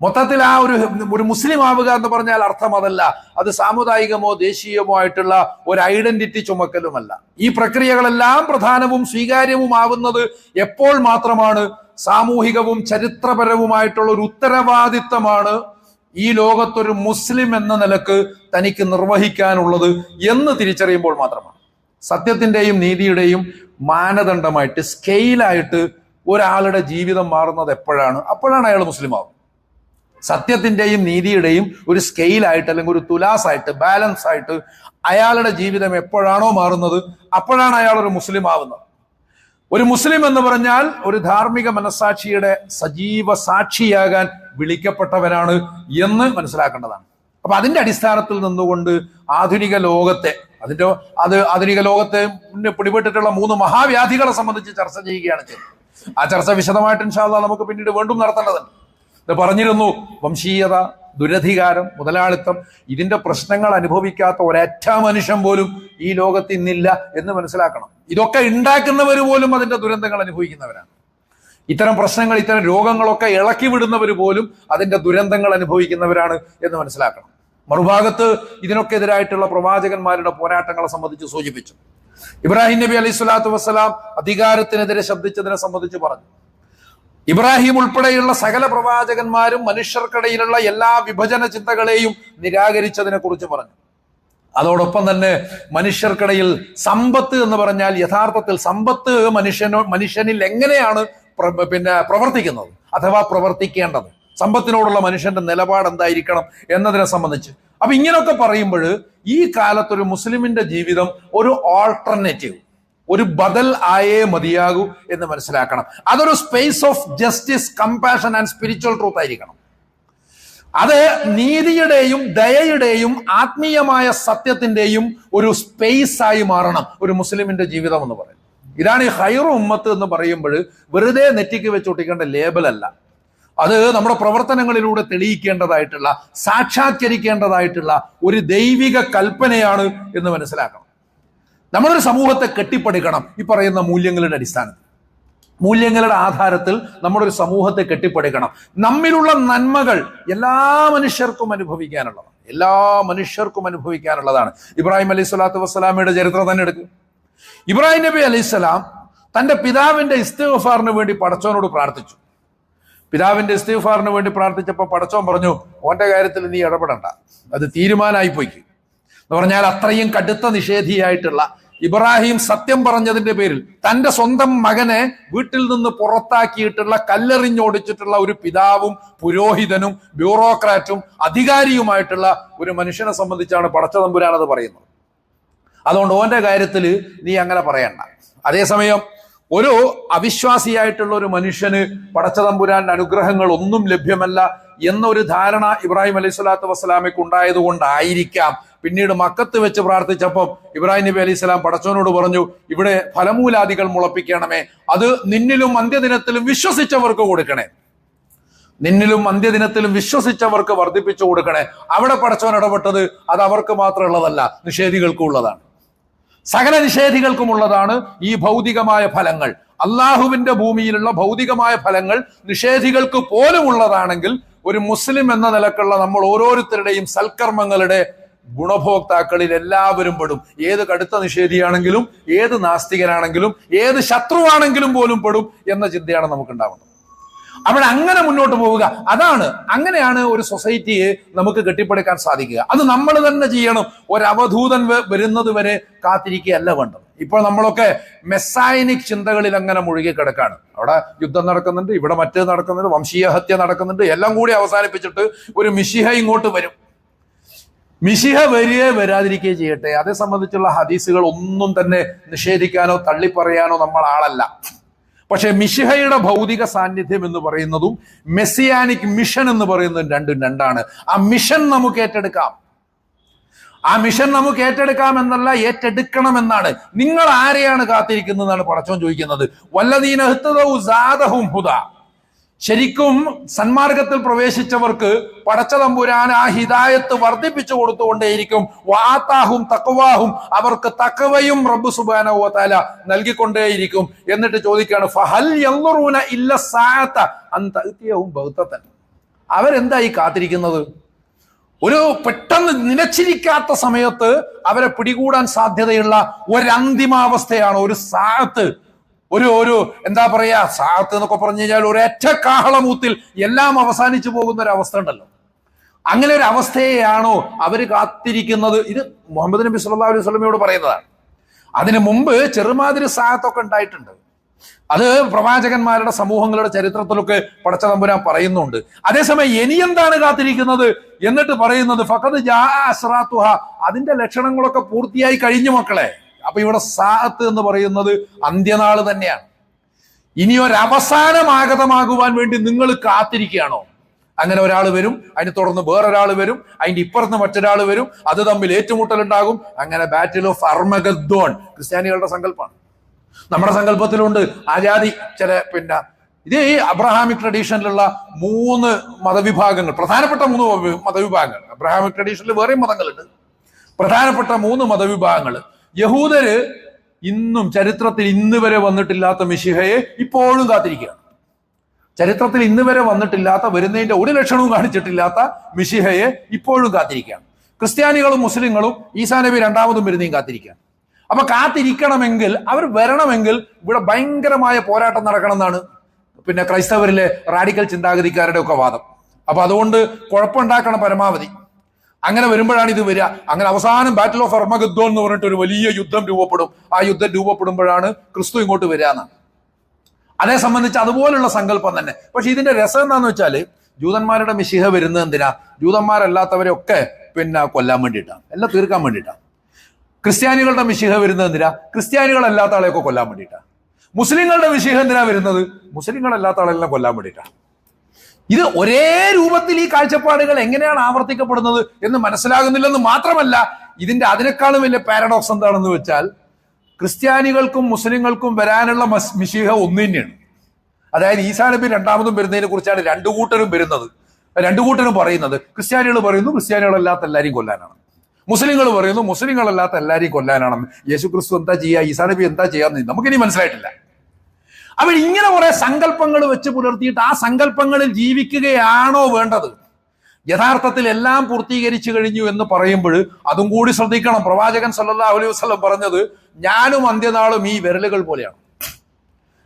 മൊത്തത്തിൽ ആ ഒരു ഒരു മുസ്ലിം ആവുക എന്ന് പറഞ്ഞാൽ അർത്ഥം അതല്ല. അത് സാമുദായികമോ ദേശീയമോ ആയിട്ടുള്ള ഒരു ഐഡന്റിറ്റി ചുമക്കലുമല്ല. ഈ പ്രക്രിയകളെല്ലാം പ്രധാനവും സ്വീകാര്യവുമാവുന്നത് എപ്പോൾ മാത്രമാണ് സാമൂഹികവും ചരിത്രപരവുമായിട്ടുള്ള ഒരു ഉത്തരവാദിത്തമാണ് ഈ ലോകത്തൊരു മുസ്ലിം എന്ന നിലയ്ക്ക് തനിക്ക് നിർവഹിക്കാനുള്ളത് എന്ന് തിരിച്ചറിയുമ്പോൾ മാത്രമാണ്. സത്യത്തിന്റെയും നീതിയുടെയും മാനദണ്ഡമായിട്ട് സ്കെയിലായിട്ട് ഒരാളുടെ ജീവിതം മാറുന്നത് എപ്പോഴാണ്? അപ്പോഴാണ് അയാൾ മുസ്ലിം ആവുന്നത് സത്യത്തിന്റെയും നീതിയുടെയും ഒരു സ്കെയിലായിട്ട് അല്ലെങ്കിൽ ഒരു തുലാസായിട്ട് ബാലൻസ് ആയിട്ട് അയാളുടെ ജീവിതം എപ്പോഴാണോ മാറുന്നത് അപ്പോഴാണ് അയാൾ ഒരു മുസ്ലിം ആവുന്നത് ഒരു മുസ്ലിം എന്ന് പറഞ്ഞാൽ ഒരു ധാർമ്മിക മനസാക്ഷിയുടെ സജീവ സാക്ഷിയാകാൻ വിളിക്കപ്പെട്ടവരാണ് എന്ന് മനസ്സിലാക്കേണ്ടതാണ്. അപ്പൊ അതിന്റെ അടിസ്ഥാനത്തിൽ നിന്നുകൊണ്ട് ആധുനിക ലോകത്തെ അതിന്റെ അത് ആധുനിക ലോകത്തെ പിടിപെട്ടിട്ടുള്ള മൂന്ന് മഹാവ്യാധികളെ സംബന്ധിച്ച് ചർച്ച ചെയ്യുകയാണ് ചെയ്യുന്നത് ആ ചർച്ച വിശദമായിട്ട് ഇൻഷാല്ല നമുക്ക് പിന്നീട് വീണ്ടും നടത്തേണ്ടതുണ്ട്. പറഞ്ഞിരുന്നു വംശീയത ദുരധികാരം മുതലാളിത്തം ഇതിന്റെ പ്രശ്നങ്ങൾ അനുഭവിക്കാത്ത ഒരറ്റ മനുഷ്യൻ പോലും ഈ ലോകത്ത് ഇന്നില്ല എന്ന് മനസ്സിലാക്കണം. ഇതൊക്കെ ഉണ്ടാക്കുന്നവർ പോലും അതിന്റെ ദുരന്തങ്ങൾ അനുഭവിക്കുന്നവരാണ്. ഇത്തരം പ്രശ്നങ്ങൾ ഇത്തരം രോഗങ്ങളൊക്കെ ഇളക്കി വിടുന്നവർ പോലും അതിന്റെ ദുരന്തങ്ങൾ അനുഭവിക്കുന്നവരാണ് എന്ന് മനസ്സിലാക്കണം. മറുഭാഗത്ത് ഇതിനൊക്കെ എതിരായിട്ടുള്ള പ്രവാചകന്മാരുടെ പോരാട്ടങ്ങളെ സംബന്ധിച്ച് സൂചിപ്പിച്ചു. ഇബ്രാഹിം നബി അലൈഹി സ്വലാത്തു വസ്സലാം അധികാരത്തിനെതിരെ ശബ്ദിച്ചതിനെ സംബന്ധിച്ച് പറഞ്ഞു. ഇബ്രാഹിം ഉൾപ്പെടെയുള്ള സകല പ്രവാചകന്മാരും മനുഷ്യർക്കിടയിലുള്ള എല്ലാ വിഭജന ചിന്തകളെയും നിരാകരിച്ചതിനെ കുറിച്ച് പറഞ്ഞു. അതോടൊപ്പം തന്നെ മനുഷ്യർക്കിടയിൽ സമ്പത്ത് എന്ന് പറഞ്ഞാൽ യഥാർത്ഥത്തിൽ സമ്പത്ത് മനുഷ്യനോ മനുഷ്യനിൽ എങ്ങനെയാണ് പിന്നെ പ്രവർത്തിക്കുന്നത്? അഥവാ പ്രവർത്തിക്കേണ്ടത്? സമ്പത്തിനോടുള്ള മനുഷ്യന്റെ നിലപാട് എന്തായിരിക്കണം എന്നതിനെ സംബന്ധിച്ച്. അപ്പൊ ഇങ്ങനെയൊക്കെ പറയുമ്പോൾ ഈ കാലത്തൊരു മുസ്ലിമിന്റെ ജീവിതം ഒരു ഓൾട്ടർനേറ്റീവ് ഒരു ബദൽ ആയേ മതിയാകൂ എന്ന് മനസ്സിലാക്കണം. അതൊരു space of justice compassion and spiritual truth ആയിരിക്കണം. അത് നീതിയുടെയും ദയയുടെയും ആത്മീയമായ സത്യത്തിന്റെയും ഒരു സ്പേസ് ആയി മാറണം ഒരു മുസ്ലിമിന്റെ ജീവിതം എന്ന് പറയുന്നത്. ഇതാണ് ഈ ഹൈറു ഉമ്മത്ത് എന്ന് പറയുമ്പോൾ വെറുതെ നെറ്റിക്ക് വെച്ചൊട്ടിക്കേണ്ട ലേബലല്ല അത് നമ്മുടെ പ്രവർത്തനങ്ങളിലൂടെ തെളിയിക്കേണ്ടതായിട്ടുള്ള സാക്ഷാത്കരിക്കേണ്ടതായിട്ടുള്ള ഒരു ദൈവിക കൽപ്പനയാണ് എന്ന് മനസ്സിലാക്കണം. നമ്മളൊരു സമൂഹത്തെ കെട്ടിപ്പടുക്കണം ഈ പറയുന്ന മൂല്യങ്ങളുടെ അടിസ്ഥാനത്തിൽ. മൂല്യങ്ങളുടെ ആധാരത്തിൽ നമ്മളൊരു സമൂഹത്തെ കെട്ടിപ്പടുക്കണം. നമ്മിലുള്ള നന്മകൾ എല്ലാ മനുഷ്യർക്കും അനുഭവിക്കാനുള്ളതാണ്. എല്ലാ മനുഷ്യർക്കും അനുഭവിക്കാനുള്ളതാണ്. ഇബ്രാഹിം അലൈഹി സ്വലാത്തു വസ്സലാമയുടെ ചരിത്രം തന്നെ എടുക്കും. ഇബ്രാഹിം നബി അലൈഹി സ്വലാം തന്റെ പിതാവിന്റെ ഇസ്തിഗ്ഫാറിന് വേണ്ടി പടച്ചോനോട് പ്രാർത്ഥിച്ചു. പിതാവിന്റെ ഇസ്തിഗ്ഫാറിന് വേണ്ടി പ്രാർത്ഥിച്ചപ്പോൾ പടച്ചോൻ പറഞ്ഞു ഓന്റെ കാര്യത്തിൽ നീ ഇടപെടണ്ട. അത് തീരുമാനമായി പോയിക്കും എന്ന് പറഞ്ഞാൽ അത്രയും കടുത്ത നിഷേധിയായിട്ടുള്ള ഇബ്രാഹിം സത്യം പറഞ്ഞതിന്റെ പേരിൽ തന്റെ സ്വന്തം മകനെ വീട്ടിൽ നിന്ന് പുറത്താക്കിയിട്ടുള്ള കല്ലെറിഞ്ഞോടിച്ചിട്ടുള്ള ഒരു പിതാവും പുരോഹിതനും ബ്യൂറോക്രാറ്റും അധികാരിയുമായിട്ടുള്ള ഒരു മനുഷ്യനെ സംബന്ധിച്ചാണ് പടച്ചതമ്പുരാൻ അത് പറയുന്നത്. അതുകൊണ്ട് ഓന്റെ കാര്യത്തിൽ നീ അങ്ങനെ പറയണ്ട. അതേസമയം ഒരു അവിശ്വാസിയായിട്ടുള്ള ഒരു മനുഷ്യന് പടച്ചതമ്പുരാന്റെ അനുഗ്രഹങ്ങൾ ഒന്നും ലഭ്യമല്ല എന്നൊരു ധാരണ ഇബ്രാഹിം അലൈഹി സ്വലാത്തു വസ്സലാമയ്ക്ക് ഉണ്ടായത് കൊണ്ടായിരിക്കാം പിന്നീട് മക്കത്ത് വെച്ച് പ്രാർത്ഥിച്ചപ്പോൾ ഇബ്രാഹിം നബി അലൈഹി സ്വലാം പടച്ചോനോട് പറഞ്ഞു ഇവിടെ ഫലമൂലാദികൾ മുളപ്പിക്കണമേ. അത് നിന്നിലും അന്ത്യദിനത്തിലും വിശ്വസിച്ചവർക്ക് കൊടുക്കണേ. നിന്നിലും അന്ത്യദിനത്തിലും വിശ്വസിച്ചവർക്ക് വർദ്ധിപ്പിച്ചു കൊടുക്കണേ. അവിടെ പടച്ചവൻ ഇടപെട്ടത് അത് അവർക്ക് മാത്രമുള്ളതല്ല നിഷേധികൾക്കും ഉള്ളതാണ്. സകല നിഷേധികൾക്കുമുള്ളതാണ് ഈ ഭൗതികമായ ഫലങ്ങൾ. അള്ളാഹുവിന്റെ ഭൂമിയിലുള്ള ഭൗതികമായ ഫലങ്ങൾ നിഷേധികൾക്ക് പോലും ഉള്ളതാണെങ്കിൽ ഒരു മുസ്ലിം എന്ന നിലക്കുള്ള നമ്മൾ ഓരോരുത്തരുടെയും സൽക്കർമ്മങ്ങളുടെ ഗുണഭോക്താക്കളിൽ എല്ലാവരും പെടും. ഏത് കടുത്ത നിഷേധിയാണെങ്കിലും ഏത് നാസ്തികനാണെങ്കിലും ഏത് ശത്രുവാണെങ്കിലും പോലും പെടും എന്ന ചിന്തയാണ് നമുക്ക് ഉണ്ടാവുന്നത് അവിടെ അങ്ങനെ മുന്നോട്ട് പോവുക അതാണ് അങ്ങനെയാണ് ഒരു സൊസൈറ്റിയെ നമുക്ക് കെട്ടിപ്പടുക്കാൻ സാധിക്കുക. അത് നമ്മൾ തന്നെ ചെയ്യണം. ഒരവധൂതൻ വരുന്നത് വരെ കാത്തിരിക്കുകയല്ല വേണ്ടത്. ഇപ്പോൾ നമ്മളൊക്കെ മെസ്സായനിക് ചിന്തകളിൽ അങ്ങനെ മുഴുകി കിടക്കാണ് അവിടെ യുദ്ധം നടക്കുന്നുണ്ട് ഇവിടെ മറ്റേത് നടക്കുന്നുണ്ട് വംശീയഹത്യ നടക്കുന്നുണ്ട് എല്ലാം കൂടി അവസാനിപ്പിച്ചിട്ട് ഒരു മിഷിഹ ഇങ്ങോട്ട് വരും. മിഷിഹ വരികയെ വരാതിരിക്കുകയും ചെയ്യട്ടെ. അതേ സംബന്ധിച്ചുള്ള ഹദീസുകൾ ഒന്നും തന്നെ നിഷേധിക്കാനോ തള്ളിപ്പറയാനോ നമ്മൾ ആളല്ല. പക്ഷെ മിശിഹയുടെ ഭൗതിക സാന്നിധ്യം എന്ന് പറയുന്നതും മെസ്സിയാനിക് മിഷൻ എന്ന് പറയുന്നതും രണ്ടും രണ്ടാണ്. ആ മിഷൻ നമുക്ക് ഏറ്റെടുക്കാം. ആ മിഷൻ നമുക്ക് ഏറ്റെടുക്കാം എന്നല്ല ഏറ്റെടുക്കണം എന്നാണ്. നിങ്ങൾ ആരെയാണ് കാത്തിരിക്കുന്നതെന്നാണ് പടച്ചോൻ ചോദിക്കുന്നത്. വല്ലതീനഹും ഹുദ. ശരിക്കും സന്മാർഗത്തിൽ പ്രവേശിച്ചവർക്ക് പടച്ച തമ്പുരാൻ ആ ഹിദായത്ത് വർദ്ധിപ്പിച്ചു കൊടുത്തുകൊണ്ടേയിരിക്കും. വാത്താഹും തക്കവാഹും അവർക്ക് തക്കവയും റബ്ബ് സുബാനോ താല നൽകിക്കൊണ്ടേയിരിക്കും. എന്നിട്ട് ചോദിക്കുകയാണ് ഫഹൽ യൻളുറൂന ഇല്ല സാത്ത അന്തവും ബൗദ്ധത്തൻ അവരെന്തായി കാത്തിരിക്കുന്നത്? ഒരു പെട്ടെന്ന് നിലച്ചിരിക്കാത്ത സമയത്ത് അവരെ പിടികൂടാൻ സാധ്യതയുള്ള ഒരന്തിമാവസ്ഥയാണ് ഒരു സാഹത്ത് ഒരു ഒരു എന്താ പറയാ സാത്ത് എന്നൊക്കെ പറഞ്ഞു കഴിഞ്ഞാൽ ഒരു ഒറ്റ കാഹളമൂത്തിൽ എല്ലാം അവസാനിച്ചു പോകുന്ന ഒരു അവസ്ഥ ഉണ്ടല്ലോ. അങ്ങനെ ഒരു അവസ്ഥയെയാണോ അവർ കാത്തിരിക്കുന്നത്? ഇത് മുഹമ്മദ് നബി സല്ലല്ലാഹു അലൈഹി സ്വലമയോട് പറയുന്നതാണ്. അതിനു മുമ്പ് ചെറുമാതിരി സാഹത്തൊക്കെ ഉണ്ടായിട്ടുണ്ട്. അത് പ്രവാചകന്മാരുടെ സമൂഹങ്ങളുടെ ചരിത്രത്തിലൊക്കെ പടച്ച തമ്പുരാൻ പറയുന്നുണ്ട്. അതേസമയം ഇനി എന്താണ് കാത്തിരിക്കുന്നത്? എന്നിട്ട് പറയുന്നത് ഫഖദ് ജാ അസ്രാത്തുഹ അതിന്റെ ലക്ഷണങ്ങളൊക്കെ പൂർത്തിയായി കഴിഞ്ഞു മക്കളെ. അപ്പൊ ഇവിടെ സാഹത്ത് എന്ന് പറയുന്നത് അന്ത്യനാൾ തന്നെയാണ്. ഇനി ഒരവസാനമാഗതമാകുവാൻ വേണ്ടി നിങ്ങൾ കാത്തിരിക്കുകയാണോ? അങ്ങനെ ഒരാൾ വരും അതിന് തുടർന്ന് വേറൊരാൾ വരും അതിന്റെ ഇപ്പുറത്ത് മറ്റൊരാൾ വരും അത് തമ്മിൽ ഏറ്റുമുട്ടലുണ്ടാകും. അങ്ങനെ ബാറ്റിൽ ഓഫ് അർമഗദ്ദോൺ ക്രിസ്ത്യാനികളുടെ സങ്കല്പമാണ്. നമ്മുടെ സങ്കല്പത്തിലുണ്ട് ആജാതി ചില പിന്നെ ഇത് ഈ അബ്രഹാമിക് ട്രഡീഷനിലുള്ള മൂന്ന് മതവിഭാഗങ്ങൾ പ്രധാനപ്പെട്ട മൂന്ന് മതവി- മതവിഭാഗങ്ങൾ. അബ്രഹാമിക് ട്രഡീഷനിൽ വേറെയും മതങ്ങളുണ്ട്. പ്രധാനപ്പെട്ട മൂന്ന് മതവിഭാഗങ്ങൾ യഹൂദര് ഇന്നും ചരിത്രത്തിൽ ഇന്ന് വരെ വന്നിട്ടില്ലാത്ത മിശിഹയെ ഇപ്പോഴും കാത്തിരിക്കുകയാണ്. ചരിത്രത്തിൽ ഇന്ന് വരെ വന്നിട്ടില്ലാത്ത വരുന്നതിന്റെ ഒരു ലക്ഷണവും കാണിച്ചിട്ടില്ലാത്ത മിശിഹയെ ഇപ്പോഴും കാത്തിരിക്കുകയാണ്. ക്രിസ്ത്യാനികളും മുസ്ലിങ്ങളും ഈസാ നബി രണ്ടാമതും വരുന്നേയും കാത്തിരിക്കുകയാണ്. അപ്പൊ കാത്തിരിക്കണമെങ്കിൽ അവർ വരണമെങ്കിൽ ഇവിടെ ഭയങ്കരമായ പോരാട്ടം നടക്കണം എന്നാണ് പിന്നെ ക്രൈസ്തവരിലെ റാഡിക്കൽ ചിന്താഗതിക്കാരുടെ ഒക്കെ വാദം. അപ്പൊ അതുകൊണ്ട് കുഴപ്പമുണ്ടാക്കണം പരമാവധി. അങ്ങനെ വരുമ്പോഴാണ് ഇത് വരിക. അങ്ങനെ അവസാനം ബാറ്റിൽ ഓഫ് അർമഗദ്ദോൻ എന്ന് പറഞ്ഞിട്ട് ഒരു വലിയ യുദ്ധം രൂപപ്പെടും. ആ യുദ്ധം രൂപപ്പെടുമ്പോഴാണ് ക്രിസ്തു ഇങ്ങോട്ട് വരിക എന്നാണ് അതേ സംബന്ധിച്ച് അതുപോലുള്ള സങ്കല്പം തന്നെ. പക്ഷെ ഇതിന്റെ രസം എന്താണെന്ന് വെച്ചാൽ ജൂതന്മാരുടെ മിശിഹ വരുന്നത് എന്തിനാ? ജൂതന്മാരല്ലാത്തവരെ ഒക്കെ പിന്നെ കൊല്ലാൻ വേണ്ടിയിട്ടാണ് എല്ലാം തീർക്കാൻ വേണ്ടിയിട്ടാണ് ക്രിസ്ത്യാനികളുടെ മിശിഹ വരുന്നത് എന്തിനാ? ക്രിസ്ത്യാനികളല്ലാത്ത ആളെയൊക്കെ കൊല്ലാൻ വേണ്ടിയിട്ടാണ് മുസ്ലിങ്ങളുടെ മിശിഹ എന്തിനാ വരുന്നത്? മുസ്ലിങ്ങളല്ലാത്ത ആളെല്ലാം കൊല്ലാൻ വേണ്ടിയിട്ടാണ് ഇത് ഒരേ രൂപത്തിൽ ഈ കാഴ്ചപ്പാടുകൾ എങ്ങനെയാണ് ആവർത്തിക്കപ്പെടുന്നത് എന്ന് മനസ്സിലാകുന്നില്ലെന്ന് മാത്രമല്ല ഇതിന്റെ അതിനേക്കാളും വലിയ പാരഡോക്സ് എന്താണെന്ന് വെച്ചാൽ ക്രിസ്ത്യാനികൾക്കും മുസ്ലിങ്ങൾക്കും വരാനുള്ള മിശിഹ ഒന്ന് തന്നെയാണ്. അതായത് ഈസാ നബി രണ്ടാമതും വരുന്നതിനെ കുറിച്ചാണ് രണ്ടു കൂട്ടരും വരുന്നത്. രണ്ടു കൂട്ടരും പറയുന്നത് ക്രിസ്ത്യാനികൾ പറയുന്നു ക്രിസ്ത്യാനികളല്ലാത്ത എല്ലാവരെയും കൊല്ലാനാണ്. മുസ്ലിങ്ങൾ പറയുന്നു മുസ്ലിങ്ങളല്ലാത്ത എല്ലാവരെയും കൊല്ലാനാണ്. യേശു ക്രിസ്തു എന്താ ചെയ്യുക ഈസാ നബി എന്താ ചെയ്യാന്ന് നമുക്കിനി മനസ്സിലായിട്ടില്ല. അവർ ഇങ്ങനെ കുറെ സങ്കല്പങ്ങൾ വെച്ച് പുലർത്തിയിട്ട് ആ സങ്കല്പങ്ങളിൽ ജീവിക്കുകയാണോ വേണ്ടത്? യഥാർത്ഥത്തിൽ എല്ലാം പൂർത്തീകരിച്ചു കഴിഞ്ഞു എന്ന് പറയുമ്പോൾ അതും കൂടി ശ്രദ്ധിക്കണം. പ്രവാചകൻ സല്ലല്ലാഹു അലൈഹി വസ്ലം പറഞ്ഞത് ഞാനും അന്ത്യനാളും ഈ വിരലുകൾ പോലെയാണ്.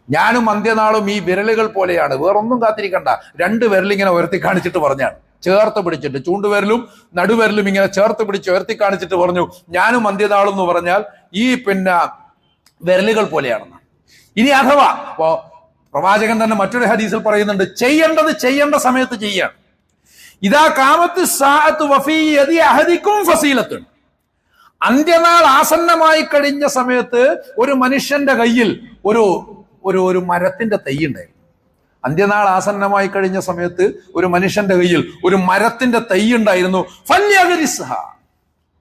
ഞാനും അന്ത്യനാളും ഈ വിരലുകൾ പോലെയാണ്. വേറൊന്നും കാത്തിരിക്കണ്ട. രണ്ട് വിരലിങ്ങനെ ഉയർത്തി കാണിച്ചിട്ട് പറഞ്ഞാണ്. ചേർത്ത് പിടിച്ചിട്ട്. ചൂണ്ടുവിരലും നടുവിരലും ഇങ്ങനെ ചേർത്ത് പിടിച്ച് ഉയർത്തി കാണിച്ചിട്ട് പറഞ്ഞു ഞാനും അന്ത്യനാളും എന്ന് പറഞ്ഞാൽ ഈ പിന്നെ വിരലുകൾ പോലെയാണെന്ന്. ഇനി അഥവാ പ്രവാചകൻ തന്നെ മറ്റൊരു ഹദീസിൽ പറയുന്നുണ്ട് ചെയ്യേണ്ടത് ചെയ്യേണ്ട സമയത്ത് ചെയ്യാണ് ഇതാ കാമത്ത് സാഅത്ത് വഫീ അഹദിക്കും ഫസീലത്തുൻ. അന്ത്യനാൾ ആസന്നമായി കഴിഞ്ഞ സമയത്ത് ഒരു മനുഷ്യന്റെ കയ്യിൽ ഒരു ഒരു ഒരു മരത്തിന്റെ തൈ ഉണ്ടായിരുന്നു. അന്ത്യനാൾ ആസന്നമായി കഴിഞ്ഞ സമയത്ത് ഒരു മനുഷ്യന്റെ കയ്യിൽ ഒരു മരത്തിന്റെ തൈ ഉണ്ടായിരുന്നു. ഫല്യഗരിസ്ഹ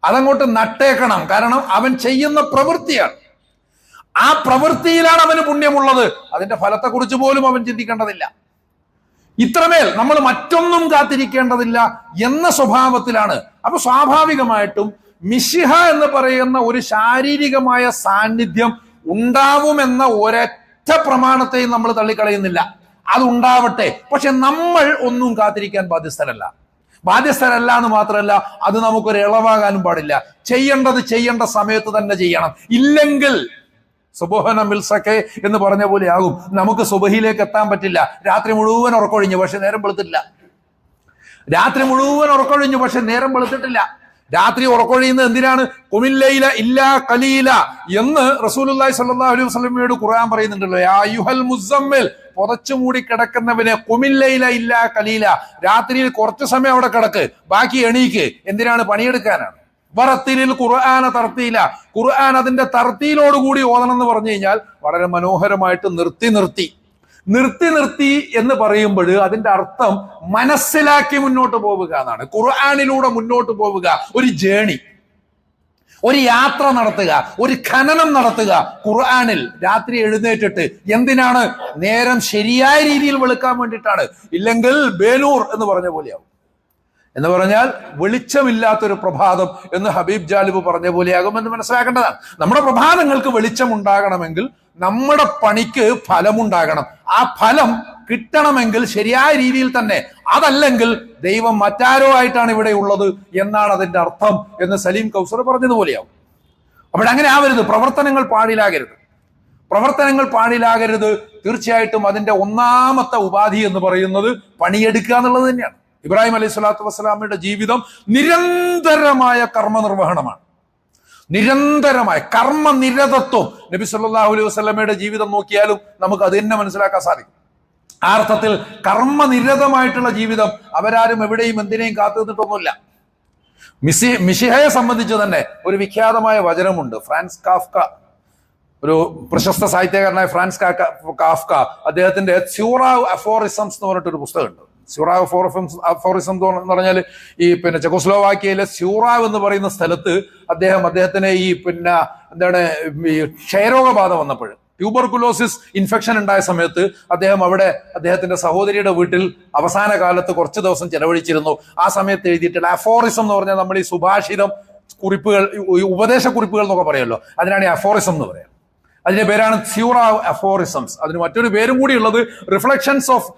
അതങ്ങോട്ട് നട്ടേക്കണം. കാരണം അവൻ ചെയ്യുന്ന പ്രവൃത്തിയാണ്. ആ പ്രവൃത്തിയിലാണ് അവന് പുണ്യമുള്ളത്. അതിന്റെ ഫലത്തെക്കുറിച്ച് പോലും അവൻ ചിന്തിക്കേണ്ടതില്ല. ഇത്രമേൽ നമ്മൾ മറ്റൊന്നും കാത്തിരിക്കേണ്ടതില്ല എന്ന സ്വഭാവത്തിലാണ്. അപ്പൊ സ്വാഭാവികമായിട്ടും മിഷിഹ എന്ന് പറയുന്ന ഒരു ശാരീരികമായ സാന്നിധ്യം ഉണ്ടാവുമെന്ന ഒരൊറ്റ പ്രമാണത്തെയും നമ്മൾ തള്ളിക്കളയുന്നില്ല. അതുണ്ടാവട്ടെ പക്ഷെ നമ്മൾ ഒന്നും കാത്തിരിക്കാൻ ബാധ്യസ്ഥരല്ല. ബാധ്യസ്ഥരല്ല എന്ന് മാത്രമല്ല അത് നമുക്കൊരു ഇളവാകാനും പാടില്ല. ചെയ്യേണ്ടത് ചെയ്യേണ്ട സമയത്ത് തന്നെ ചെയ്യണം. ഇല്ലെങ്കിൽ സുബോഹന മിൽസക്കെ എന്ന് പറഞ്ഞ പോലെ ആകും നമുക്ക് സുബഹിയിലേക്ക് എത്താൻ പറ്റില്ല. രാത്രി മുഴുവൻ ഉറക്കൊഴിഞ്ഞു പക്ഷെ നേരം വെളുത്തിട്ടില്ല. രാത്രി മുഴുവൻ ഉറക്കൊഴിഞ്ഞു പക്ഷെ നേരം വെളുത്തിട്ടില്ല. രാത്രി ഉറക്കൊഴിയുന്നത് എന്തിനാണ്? കുമില്ലയില ഇല്ല കലീല എന്ന് റസൂലുല്ലാഹി സല്ലല്ലാഹു അലൈഹി വസല്ലമയോട് ഖുർആൻ പറയുന്നുണ്ടല്ലോ. യുഹൽ മുസമ്മിൽ പുതച്ചു മൂടി കിടക്കുന്നവന് കുമില്ലയില ഇല്ല കലീല. രാത്രിയിൽ കുറച്ചു സമയം അവിടെ കിടക്ക്. ബാക്കി എണീക്ക്. എന്തിനാണ്? പണിയെടുക്കാനാണ്. വറത്തിലിൽ ഖുർആാന തർത്തിയില്ല. ഖുർആൻ അതിന്റെ തർത്തിയിലോടുകൂടി ഓതണം എന്ന് പറഞ്ഞു കഴിഞ്ഞാൽ വളരെ മനോഹരമായിട്ട് നിർത്തി നിർത്തി. നിർത്തി നിർത്തി എന്ന് പറയുമ്പോൾ അതിന്റെ അർത്ഥം മനസ്സിലാക്കി മുന്നോട്ട് പോവുക എന്നാണ്. ഖുർആാനിലൂടെ മുന്നോട്ട് പോവുക ഒരു ജേണി. ഒരു യാത്ര നടത്തുക ഒരു ഖനനം നടത്തുക. ഖുർആാനിൽ രാത്രി എഴുന്നേറ്റിട്ട് എന്തിനാണ്? നേരം ശരിയായ രീതിയിൽ വെളുക്കാൻ വേണ്ടിയിട്ടാണ്. ഇല്ലെങ്കിൽ ബേലൂർ എന്ന് പറഞ്ഞ പോലെയാവും. എന്ന് പറഞ്ഞാൽ വെളിച്ചമില്ലാത്തൊരു പ്രഭാതം എന്ന് ഹബീബ് ജാലിബ് പറഞ്ഞ പോലെയാകും എന്ന് മനസ്സിലാക്കേണ്ടതാണ്. നമ്മുടെ പ്രഭാതങ്ങൾക്ക് വെളിച്ചം ഉണ്ടാകണമെങ്കിൽ നമ്മുടെ പണിക്ക് ഫലമുണ്ടാകണം. ആ ഫലം കിട്ടണമെങ്കിൽ ശരിയായ രീതിയിൽ തന്നെ അതല്ലെങ്കിൽ ദൈവം മറ്റാരോ ആയിട്ടാണ് ഇവിടെ ഉള്ളത് എന്നാണ് അതിന്റെ അർത്ഥം എന്ന് സലീം കൗസർ പറഞ്ഞതുപോലെയാവും. അപ്പോൾ അങ്ങനെ ആവരുത്. പ്രവർത്തനങ്ങൾ പാടിലാകരുത് പ്രവർത്തനങ്ങൾ പാടിലാകരുത് തീർച്ചയായിട്ടും അതിന്റെ ഒന്നാമത്തെ ഉപാധി എന്ന് പറയുന്നത് പണിയെടുക്കുക എന്നുള്ളത് തന്നെയാണ്. ഇബ്രാഹിം അലൈഹി സ്വലാത്തു വസ്സലാമയുടെ ജീവിതം നിരന്തരമായ കർമ്മ നിർവഹണമാണ് നിരന്തരമായ കർമ്മ നിരതത്വം നബി സല്ലാഹു അലൈഹി വസ്ലമയുടെ ജീവിതം നോക്കിയാലും നമുക്ക് അത് തന്നെ മനസ്സിലാക്കാൻ സാധിക്കും. ആ അർത്ഥത്തിൽ കർമ്മനിരതമായിട്ടുള്ള ജീവിതം അവരാരും എവിടെയും എന്തിനേയും കാത്തു നിന്നിട്ടൊന്നുമില്ല. മിസി മിഷിഹയെ സംബന്ധിച്ച് തന്നെ ഒരു വിഖ്യാതമായ വചനമുണ്ട്. ഫ്രാൻസ് കാഫ്ക ഒരു പ്രശസ്ത സാഹിത്യകാരനായ ഫ്രാൻസ് കാഫ്ക അദ്ദേഹത്തിന്റെ സ്യൂറ അഫോറിസംസ് എന്ന് പറഞ്ഞിട്ടൊരു പുസ്തകമുണ്ട്. സ്യൂറാവ് ഫോറഫം ഫോറിസം എന്ന് പറഞ്ഞാൽ ഈ പിന്നെ ചെക്കോസ്ലോവാക്കിയയിലെ സ്യൂറാവ് എന്ന് പറയുന്ന സ്ഥലത്ത് അദ്ദേഹം അദ്ദേഹത്തിന് ഈ പിന്നെ എന്താണ് ഈ ക്ഷയരോഗബാധ വന്നപ്പോൾ ട്യൂബർകുലോസിസ് ഇൻഫെക്ഷൻ ഉണ്ടായ സമയത്ത് അദ്ദേഹം അവിടെ അദ്ദേഹത്തിന്റെ സഹോദരിയുടെ വീട്ടിൽ അവസാന കാലത്ത് കുറച്ച് ദിവസം ചെലവഴിച്ചിരുന്നു. ആ സമയത്ത് എഴുതിയിട്ടുള്ള അഫോറിസം എന്ന് പറഞ്ഞാൽ നമ്മൾ ഈ സുഭാഷിതം കുറിപ്പുകൾ ഉപദേശ കുറിപ്പുകൾ എന്നൊക്കെ പറയുമല്ലോ. അതിനാണ് ഈ അഫോറിസം എന്ന് പറയുക അതിന്റെ പേരാണ് സ്യൂറ അഫോറിസംസ് അതിന് മറ്റൊരു പേരും കൂടി ഉള്ളത് reflections of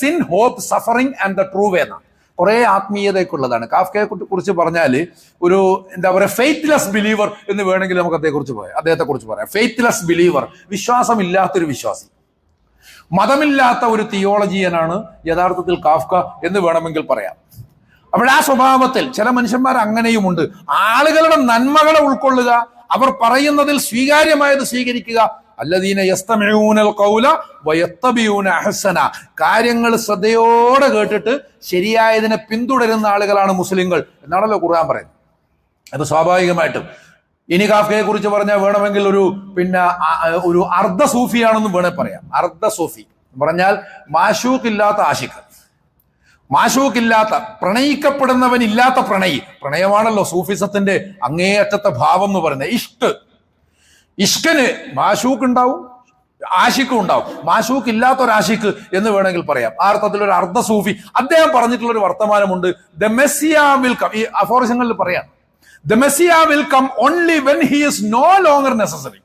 sin hope suffering and the true way എന്നാണ് കുറെ ആത്മീയതയ്ക്കുള്ളതാണ്. കാഫ്കയെ കുറിച്ച് പറഞ്ഞാൽ ഒരു എന്താ പറയുക ഫെയ്ത്ത്ലെസ് ബിലീവർ എന്ന് വേണമെങ്കിൽ നമുക്ക് അദ്ദേഹത്തെക്കുറിച്ച് പറയാം. അദ്ദേഹത്തെക്കുറിച്ച് പറയാം. ഫെയ്ത്ത്ലെസ് ബിലീവർ വിശ്വാസമില്ലാത്തൊരു വിശ്വാസി. മതമില്ലാത്ത ഒരു തിയോളജിയനാണ് യഥാർത്ഥത്തിൽ കാഫ്ക എന്ന് വേണമെങ്കിൽ പറയാം. അപ്പോൾ ആ സ്വഭാവത്തിൽ ചില മനുഷ്യന്മാർ അങ്ങനെയുമുണ്ട്. ആളുകളുടെ നന്മകളെ ഉൾക്കൊള്ളുക അവർ പറയുന്നതിൽ സ്വീകാര്യമായത് സ്വീകരിക്കുക. അല്ലദീന കാര്യങ്ങൾ ശ്രദ്ധയോടെ കേട്ടിട്ട് ശരിയായതിനെ പിന്തുടരുന്ന ആളുകളാണ് മുസ്ലിങ്ങൾ എന്നാണല്ലോ ഖുർആൻ പറയുന്നത്. അത് സ്വാഭാവികമായിട്ടും. ഇനി കാഫ്കയെ കുറിച്ച് പറഞ്ഞാൽ വേണമെങ്കിൽ ഒരു പിന്നെ ഒരു അർദ്ധ സൂഫിയാണെന്നും വേണേ പറയാം. അർദ്ധ സൂഫി. പറഞ്ഞാൽ മാഷൂഖില്ലാത്ത ആഷിഖ്. മാഷൂക്കില്ലാത്ത പ്രണയിക്കപ്പെടുന്നവൻ ഇല്ലാത്ത പ്രണയി. പ്രണയമാണല്ലോ സൂഫിസത്തിന്റെ അങ്ങേയറ്റത്തെ ഭാവം എന്ന് പറയുന്നത്. ഇഷ്ട്. ഇഷ്കന് മാഷൂക്ക് ഉണ്ടാവും ആഷിക്കും ഉണ്ടാവും മാഷൂക്ക് ഇല്ലാത്ത ഒരു ആഷിക്ക് എന്ന് വേണമെങ്കിൽ പറയാം. ആ അർത്ഥത്തിൽ ഒരു അർദ്ധ സൂഫി അദ്ദേഹം പറഞ്ഞിട്ടുള്ള ഒരു വർത്തമാനമുണ്ട്. ദ മെസ്സിയ വിൽ കം ഈ അഫോറിസങ്ങളിൽ പറയാം. The messiah will come only when he is no longer necessary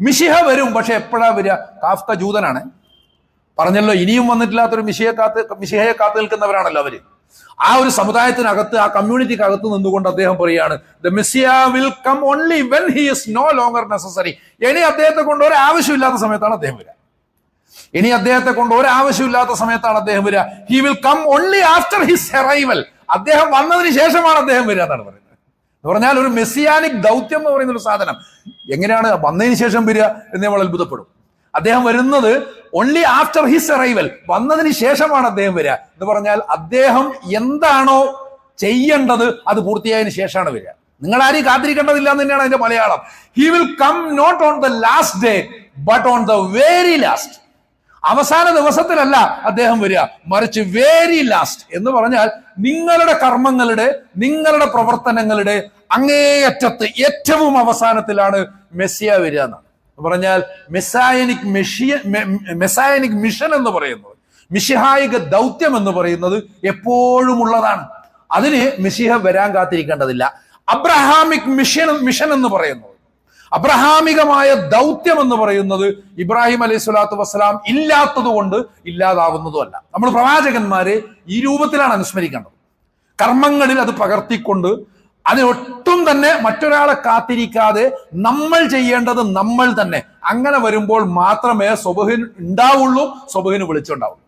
മിഷിഹ വരും പക്ഷെ എപ്പോഴാ വരിക? കാഫ്ക ജൂതനാണ്. പറഞ്ഞല്ലോ ഇനിയും വന്നിട്ടില്ലാത്തൊരു മിഷയെ കാത്ത് മിഷയെ കാത്തു നിൽക്കുന്നവരാണല്ലോ അവർ. ആ ഒരു സമുദായത്തിനകത്ത് ആ കമ്മ്യൂണിറ്റിക്ക് അകത്ത് നിന്നുകൊണ്ട് അദ്ദേഹം പറയാണ് the messiah will come only when he is no longer necessary ഇനി അദ്ദേഹത്തെ കൊണ്ട് ഒരു ആവശ്യമില്ലാത്ത സമയത്താണ് അദ്ദേഹം വരിക. ഇനി അദ്ദേഹത്തെ കൊണ്ട് ഒരാവശ്യമില്ലാത്ത സമയത്താണ് അദ്ദേഹം വരിക. He will come only after his arrival അദ്ദേഹം വന്നതിന് ശേഷമാണ് അദ്ദേഹം വരിക എന്നാണ് പറയുന്നത്. എന്ന് പറഞ്ഞാൽ ഒരു മെസ്സിയാനിക് ദൗത്യം എന്ന് പറയുന്ന ഒരു സാധനം. എങ്ങനെയാണ്? വന്നതിന് ശേഷം വരിക എന്ന് നമ്മൾ അത്ഭുതപ്പെടും. അദ്ദേഹം വരുന്നത് ഓൺലി ആഫ്റ്റർ ഹിസ് അറൈവൽ വന്നതിന് ശേഷമാണ് അദ്ദേഹം വരിക. എന്ന് പറഞ്ഞാൽ അദ്ദേഹം എന്താണോ ചെയ്യേണ്ടത് അത് പൂർത്തിയായതിനു ശേഷമാണ് വരിക. നിങ്ങൾ ആരും കാത്തിരിക്കേണ്ടതില്ല എന്ന് തന്നെയാണ് അതിന്റെ Malayalam. He will come not on the last day but on the very last അവസാന ദിവസത്തിലല്ല അദ്ദേഹം വരിക. മറിച്ച് വെരി ലാസ്റ്റ് എന്ന് പറഞ്ഞാൽ നിങ്ങളുടെ കർമ്മങ്ങളുടെ നിങ്ങളുടെ പ്രവർത്തനങ്ങളുടെ അങ്ങേയറ്റത്ത് ഏറ്റവും അവസാനത്തിലാണ് മെസ്സിയ വരിക എന്നാണ്. എന്ന് പറഞ്ഞാൽ മെസ്സായനിക് മെഷിയ മെസ്സായനിക് മിഷൻ എന്ന് പറയുന്നത് മിഷിഹായിക ദൗത്യം എന്ന് പറയുന്നത് എപ്പോഴും ഉള്ളതാണ്. അതിന് മിഷിഹ വരാൻ കാത്തിരിക്കേണ്ടതില്ല. അബ്രഹാമിക് മിഷൻ മിഷൻ എന്ന് പറയുന്നത് അബ്രഹാമികമായ ദൗത്യം എന്ന് പറയുന്നത് ഇബ്രാഹിം അലൈഹി സ്വലാത്തു വസ്സലാം ഇല്ലാത്തത് കൊണ്ട് ഇല്ലാതാവുന്നതുമല്ല. നമ്മൾ പ്രവാചകന്മാരെ ഈ രൂപത്തിലാണ് അനുസ്മരിക്കേണ്ടത്. കർമ്മങ്ങളിൽ അത് പകർത്തിക്കൊണ്ട് അതിനൊട്ടും തന്നെ മറ്റൊരാളെ കാത്തിരിക്കാതെ നമ്മൾ ചെയ്യേണ്ടത് നമ്മൾ തന്നെ. അങ്ങനെ വരുമ്പോൾ മാത്രമേ സ്വബഹിന് ഉണ്ടാവുള്ളൂ സ്വബഹിന് വിളിച്ചുണ്ടാവുള്ളൂ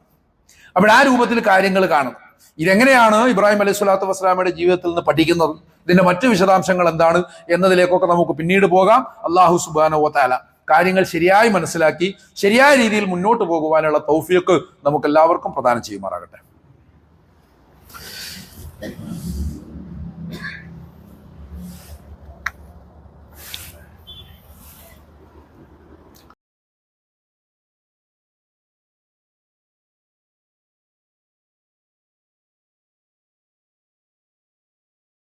അപ്പോൾ ആ രൂപത്തിൽ കാര്യങ്ങൾ കാണുന്നു ഇതെങ്ങനെയാണ് ഇബ്രാഹിം അലൈഹി സ്വലാത്തു വസ്സലാമയുടെ ജീവിതത്തിൽ നിന്ന് പഠിക്കുന്നത്? ഇതിന്റെ മറ്റു വിശദാംശങ്ങൾ എന്താണ് എന്നതിലേക്കൊക്കെ നമുക്ക് പിന്നീട് പോകാം. അള്ളാഹു സുബാനോ താല കാര്യങ്ങൾ ശരിയായി മനസ്സിലാക്കി ശരിയായ രീതിയിൽ മുന്നോട്ട് പോകുവാനുള്ള തൗഫിയൊക്കെ നമുക്ക് എല്ലാവർക്കും പ്രദാനം ചെയ്യുമാറാകട്ടെ.